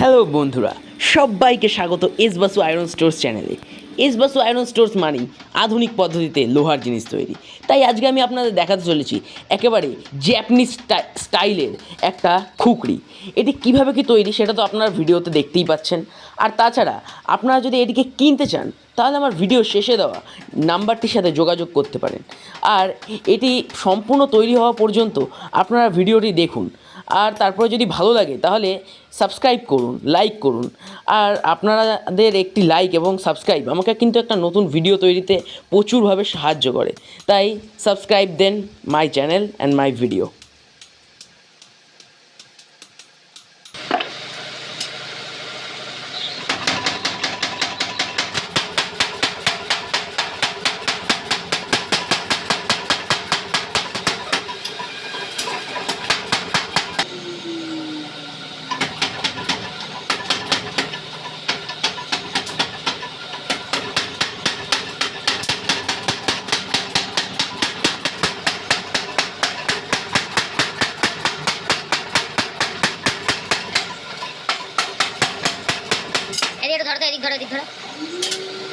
Hello বন্ধুরা, সবাইকে স্বাগত এস বাসু আয়রন স্টোর্স চ্যানেলে এস বাসু আয়রন স্টোর্স মানেই আধুনিক পদ্ধতিতে লোহার জিনিস তৈরি। তাই আজকে আমি আপনাদের দেখাতে চলেছি একেবারে জ্যাপনিজ স্টাইলের একটা খুকরি এটি কীভাবে কি তৈরি সেটা তো আপনারা ভিডিওতে দেখতেই পাচ্ছেন। আর তাছাড়া আপনারা যদি এটিকে কিনতে চান, তাহলে আমার ভিডিও শেষে দেওয়া নাম্বারটির সাথে যোগাযোগ করতে পারেন। আর এটি সম্পূর্ণ তৈরি হওয়া পর্যন্ত আপনারা ভিডিওটি দেখুন। আর তারপরে যদি ভালো লাগে, তাহলে সাবস্ক্রাইব করুন লাইক করুন। আর আপনাদের একটি লাইক এবং সাবস্ক্রাইব আমাকে কিন্তু একটা নতুন ভিডিও তৈরিতে প্রচুরভাবে সাহায্য করে। তাই subscribe then my channel and my video धर दे इधर धर इधर